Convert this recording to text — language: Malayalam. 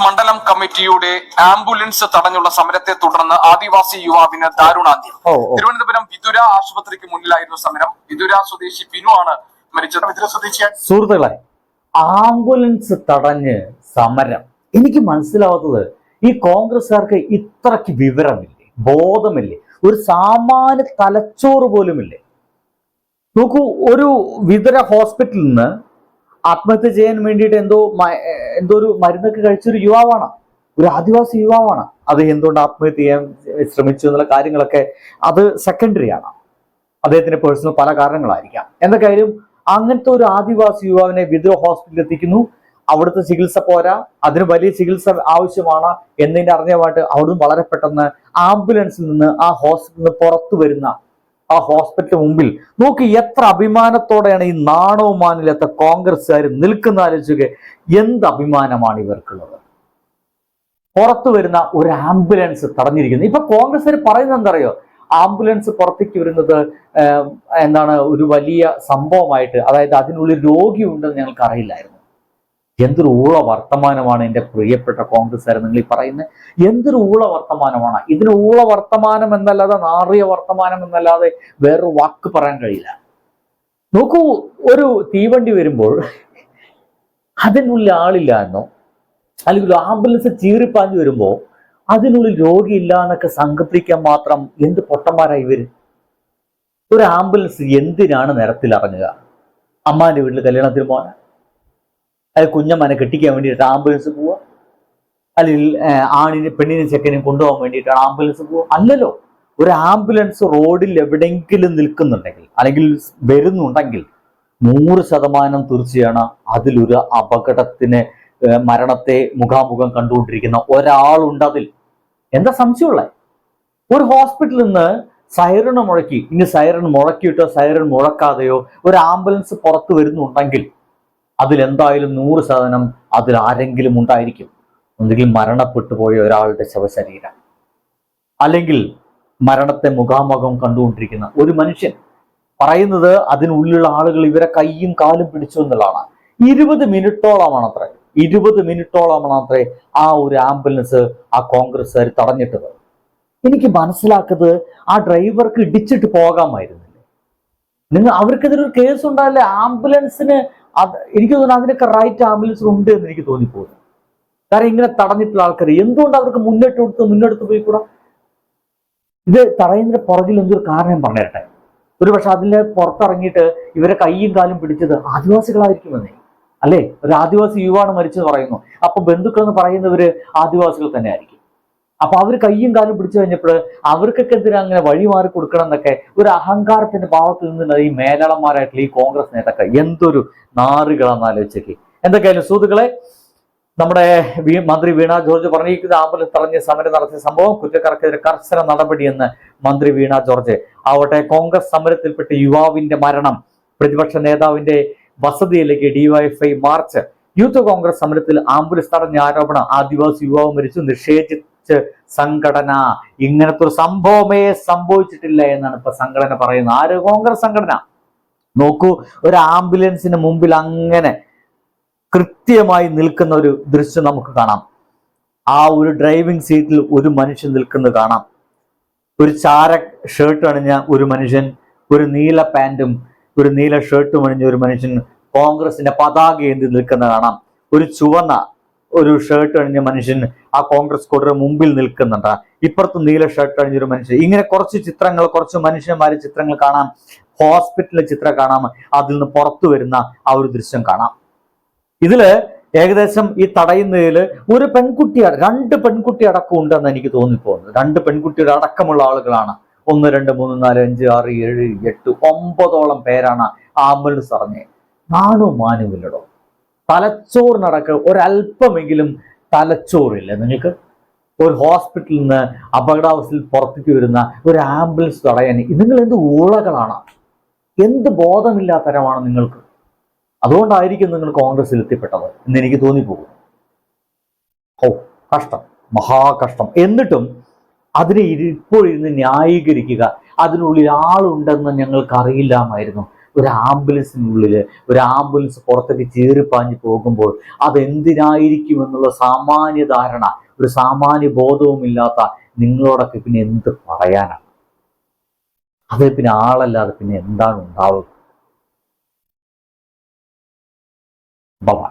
കോൺഗ്രസ് മണ്ഡലം കമ്മിറ്റിയുടെ ആംബുലൻസ് തടഞ്ഞുള്ള സമരത്തെ തുടർന്ന് ആദിവാസി യുവാവിന് ദാരുണാന്ത്യം. തിരുവനന്തപുരം വിതുര ആശുപത്രിക്ക് മുന്നിലായിരുന്നു സമരം. വിതുര സ്വദേശി ബിനു ആണ് മരിച്ചത്. വിതുര സ്വദേശി സുഹൃത്തുക്കളെ ആംബുലൻസ് തടഞ്ഞ് സമരം. എനിക്ക് മനസ്സിലാവാത്തത് ഈ കോൺഗ്രസ്സുകാർക്ക് ഇത്രയ്ക്ക് വിവരമില്ലേ ബോധമില്ലേ? ഒരു സാമാന്യ തലച്ചോറ് പോലുമില്ലേ? നോക്കൂ ഒരു വിതര ഹോസ്പിറ്റലിൽ നിന്ന് ആത്മഹത്യ ചെയ്യാൻ വേണ്ടിയിട്ട് എന്തോ എന്തോ ഒരു മരുന്നൊക്കെ കഴിച്ചൊരു യുവാവാണ്. ഒരു ആദിവാസി യുവാവാണ്. അത് എന്തുകൊണ്ട് ആത്മഹത്യ ചെയ്യാൻ ശ്രമിച്ചു എന്നുള്ള കാര്യങ്ങളൊക്കെ അത് സെക്കൻഡറി ആണ്. അദ്ദേഹത്തിന്റെ പേഴ്സണൽ പല കാരണങ്ങളായിരിക്കാം. എന്തൊക്കെയായാലും അങ്ങനത്തെ ഒരു ആദിവാസി യുവാവിനെ വിദ്രോഹ ഹോസ്പിറ്റലിൽ എത്തിക്കുന്നു. അവിടുത്തെ ചികിത്സ പോരാ. അതിന് വലിയ ചികിത്സ ആവശ്യമാണ് എന്നതിന്റെ അറിഞ്ഞമായിട്ട് അവിടുന്ന് വളരെ പെട്ടെന്ന് ആംബുലൻസിൽ നിന്ന് ആ ഹോസ്പിറ്റലിൽ നിന്ന് പുറത്തു വരുന്ന ആ ഹോസ്പിറ്റൽ മുമ്പിൽ. നോക്കി എത്ര അഭിമാനത്തോടെയാണ് ഈ നാണവും മാനിലത്തെ കോൺഗ്രസ്സുകാർ നിൽക്കുന്ന ആലോചിക്കുക എന്ത് അഭിമാനമാണ് ഇവർക്കുള്ളത്? പുറത്തു വരുന്ന ഒരു ആംബുലൻസ് തടഞ്ഞിരിക്കുന്നത് ഇപ്പൊ കോൺഗ്രസ്സുകാർ പറയുന്നത് എന്തറിയോ ആംബുലൻസ് പുറത്തേക്ക് വരുന്നത് എന്താണ് ഒരു വലിയ സംഭവമായിട്ട് അതായത് അതിനുള്ളിൽ രോഗിയുണ്ടെന്ന് ഞങ്ങൾക്ക് അറിയില്ലായിരുന്നു എന്തൊരു ഊള വർത്തമാനമാണ് എന്റെ പ്രിയപ്പെട്ട കോൺഗ്രസ്സുകാർ നിങ്ങൾ ഈ പറയുന്നത്? എന്തൊരു ഊള വർത്തമാനമാണ്? ഇതിന് ഊള വർത്തമാനം എന്നല്ലാതെ നാറിയ വർത്തമാനം എന്നല്ലാതെ വേറൊരു വാക്ക് പറയാൻ കഴിയില്ല. നോക്കൂ ഒരു തീവണ്ടി വരുമ്പോൾ അതിനുള്ളിൽ ആളില്ല എന്നോ അല്ലെങ്കിൽ ആംബുലൻസ് ചീറിപ്പാഞ്ഞു വരുമ്പോൾ അതിനുള്ളിൽ രോഗിയില്ല എന്നൊക്കെ സങ്കല്പിക്കാൻ മാത്രം എന്ത് പൊട്ടന്മാരായി ഇവർ? ഒരു ആംബുലൻസ് എന്തിനാണ് നിരത്തിൽ ഇറങ്ങുക അമ്മാന്റെ വീട്ടിൽ കല്യാണത്തിന് പോകാൻ അത് കുഞ്ഞമ്മനെ കെട്ടിക്കാൻ വേണ്ടിയിട്ട് ആംബുലൻസ് പോവുക അല്ലെങ്കിൽ ആണിനെ പെണ്ണിനെ ചെക്കനെയും കൊണ്ടുപോകാൻ വേണ്ടിയിട്ടാണ് ആംബുലൻസ് പോവുക അല്ലല്ലോ ഒരു ആംബുലൻസ് റോഡിൽ എവിടെയെങ്കിലും നിൽക്കുന്നുണ്ടെങ്കിൽ അല്ലെങ്കിൽ വരുന്നുണ്ടെങ്കിൽ നൂറ് ശതമാനം തീർച്ചയാണ് അതിലൊരു അപകടത്തിന് മരണത്തെ മുഖാമുഖം കണ്ടുകൊണ്ടിരിക്കുന്ന ഒരാളുണ്ട് അതിൽ എന്താ സംശയമുള്ള? ഒരു ഹോസ്പിറ്റലിൽ നിന്ന് സൈറൺ മുഴക്കി ഇനി സൈറൺ മുഴക്കിയിട്ടോ സൈറൺ മുഴക്കാതെയോ ഒരു ആംബുലൻസ് പുറത്ത് വരുന്നുണ്ടെങ്കിൽ അതിലെന്തായാലും നൂറ് ശതമാനം അതിൽ ആരെങ്കിലും ഉണ്ടായിരിക്കും. ഒന്നുകിൽ മരണപ്പെട്ടു പോയ ഒരാളുടെ ശവശരീരം. അല്ലെങ്കിൽ മരണത്തെ മുഖാമുഖം കണ്ടുകൊണ്ടിരിക്കുന്ന ഒരു മനുഷ്യൻ പറയുന്നത് അതിനുള്ളിലുള്ള ആളുകൾ ഇവരെ കൈയും കാലും പിടിച്ചു എന്നുള്ളതാണ്. ഇരുപത് മിനിറ്റോളമാണ് അത്രേ. ഇരുപത് മിനിറ്റോളമാണ് അത്രേ ആ ഒരു ആംബുലൻസ് ആ കോൺഗ്രസ്സുകാർ തടഞ്ഞിട്ടത്. എനിക്ക് മനസ്സിലാക്കുന്നത് ആ ഡ്രൈവർക്ക് ഇടിച്ചിട്ട് പോകാമായിരുന്നില്ലേ? നിങ്ങൾ അവർക്കെതിരെ ഒരു കേസ് ഉണ്ടാവില്ലേ ആംബുലൻസിന് അത് എനിക്ക് തോന്നുന്നു അതിനൊക്കെ റൈറ്റ് ആംബുലൻസ് ഉണ്ട് എന്ന് എനിക്ക് തോന്നിപ്പോകുന്നു. കാരണം ഇങ്ങനെ തടഞ്ഞിട്ടുള്ള ആൾക്കാർ എന്തുകൊണ്ട് അവർക്ക് മുന്നോട്ട് കൊടുത്ത് മുന്നെടുത്ത് പോയി കൂടാ ഇത് തടയുന്നതിന്റെ പുറകിൽ എന്തൊരു കാരണം ഞാൻ പറഞ്ഞുതരട്ടെ ഒരു പക്ഷെ അതിന് പുറത്തിറങ്ങിയിട്ട് ഇവരെ കൈയും കാലും പിടിച്ചത് ആദിവാസികളായിരിക്കുമെന്നേ. അല്ലേ? ഒരു ആദിവാസി യുവാണ് മരിച്ചെന്ന് പറയുന്നു. അപ്പൊ ബന്ധുക്കൾ എന്ന് പറയുന്നവര് ആദിവാസികൾ തന്നെ ആയിരിക്കും അപ്പൊ അവർ കയ്യും കാലും പിടിച്ചു കഴിഞ്ഞപ്പോൾ അവർക്കൊക്കെ എന്തിനാ അങ്ങനെ വഴി മാറി കൊടുക്കണം എന്നൊക്കെ ഒരു അഹങ്കാരത്തിന്റെ ഭാവത്തിൽ നിന്നുള്ള ഈ മേലാളന്മാരായിട്ടുള്ള ഈ കോൺഗ്രസ് നേതാക്കൾ എന്തൊരു നാറുകളാന്ന് ആലോചിച്ചേക്ക്. എന്തൊക്കെയായാലും സുഹൃത്തുക്കളെ നമ്മുടെ മന്ത്രി വീണ ജോർജ് പറഞ്ഞിരിക്കുന്ന ആംബുലൻസ് തടഞ്ഞ് സമരം നടത്തിയ സംഭവം കുറ്റക്കാർക്കെതിരെ കർശന നടപടിയെന്ന് മന്ത്രി വീണ ജോർജ്. ആവട്ടെ കോൺഗ്രസ് സമരത്തിൽപ്പെട്ട യുവാവിന്റെ മരണം പ്രതിപക്ഷ നേതാവിന്റെ വസതിയിലേക്ക് ഡിവൈഎഫ്ഐ മാർച്ച്. യൂത്ത് കോൺഗ്രസ് സമരത്തിൽ ആംബുലൻസ് തടഞ്ഞ ആരോപണം ആദിവാസി യുവാവ് മരിച്ചു നിഷേധിച്ച് സംഘടന. ഇങ്ങനത്തെ ഒരു സംഭവമേ സംഭവിച്ചിട്ടില്ല എന്നാണ് ഇപ്പൊ സംഘടന പറയുന്നത്. ആര്? കോൺഗ്രസ് സംഘടന. നോക്കൂ ഒരു ആംബുലൻസിന് മുമ്പിൽ അങ്ങനെ കൃത്യമായി നിൽക്കുന്ന ഒരു ദൃശ്യം നമുക്ക് കാണാം. ആ ഒരു ഡ്രൈവിംഗ് സീറ്റിൽ ഒരു മനുഷ്യൻ നിൽക്കുന്നത് കാണാം. ഒരു ചാര ഷർട്ട് അണിഞ്ഞ ഒരു മനുഷ്യൻ ഒരു നീല പാന്റും ഒരു നീല ഷർട്ടും അണിഞ്ഞ ഒരു മനുഷ്യൻ കോൺഗ്രസിന്റെ പതാക ഏന്തി നിൽക്കുന്ന കാണാം. ഒരു ചുവന്ന ഒരു ഷർട്ട് അണിഞ്ഞ മനുഷ്യൻ ആ കോൺഗ്രസ് കൂട്ടർ മുമ്പിൽ നിൽക്കുന്നുണ്ട്. ഇപ്പുറത്ത് നീല ഷർട്ട് അണിഞ്ഞൊരു മനുഷ്യൻ. ഇങ്ങനെ കുറച്ച് ചിത്രങ്ങൾ കുറച്ച് മനുഷ്യന്മാരെ ചിത്രങ്ങൾ കാണാം. ഹോസ്പിറ്റലിലെ ചിത്രം കാണാം. അതിൽ നിന്ന് പുറത്തു വരുന്ന ആ ഒരു ദൃശ്യം കാണാം. ഇതിൽ ഏകദേശം ഈ തടയുന്നതിൽ ഒരു പെൺകുട്ടി രണ്ട് പെൺകുട്ടി അടക്കം ഉണ്ടെന്ന് എനിക്ക് തോന്നിപ്പോകുന്നത്. രണ്ട് പെൺകുട്ടിയുടെ അടക്കമുള്ള ആളുകളാണ്. ഒന്ന് രണ്ട് മൂന്ന് നാല് അഞ്ച് ആറ് ഏഴ് എട്ട് ഒമ്പതോളം പേരാണ് ആംബുലൻസ് അറിഞ്ഞത് നാണു മാനുമില്ലടോ തലച്ചോറിനടക്ക് ഒരല്പമെങ്കിലും തലച്ചോറില്ല? നിങ്ങൾക്ക് ഒരു ഹോസ്പിറ്റലിൽ നിന്ന് അപകടാവസ്ഥയിൽ പുറത്തേക്ക് വരുന്ന ഒരു ആംബുലൻസ് തടയാൻ നിങ്ങൾ എന്ത് ഊളകളാണ്? എന്ത് ബോധമില്ലാത്തരമാണ് നിങ്ങൾക്ക്? അതുകൊണ്ടായിരിക്കും നിങ്ങൾ കോൺഗ്രസ്സിൽ എത്തിപ്പെട്ടത് എന്ന് എനിക്ക് തോന്നിപ്പോകും ഓ കഷ്ടം. മഹാകഷ്ടം. എന്നിട്ടും അതിനെ ഇപ്പോഴിരുന്ന് ന്യായീകരിക്കുക അതിനുള്ളിൽ ആളുണ്ടെന്ന് ഞങ്ങൾക്ക് അറിയില്ലാമായിരുന്നു ഒരു ആംബുലൻസിനുള്ളിൽ ഒരു ആംബുലൻസ് പുറത്തേക്ക് ചീറിപ്പാഞ്ഞ് പോകുമ്പോൾ അതെന്തിനായിരിക്കും എന്നുള്ള സാമാന്യ ധാരണ ഒരു സാമാന്യ ബോധവുമില്ലാത്ത നിങ്ങളോടൊക്കെ പിന്നെ എന്ത് പറയാനാണ് അത് പിന്നെ ആളല്ലാതെ പിന്നെ എന്താണ് ഉണ്ടാവുക? ബബാ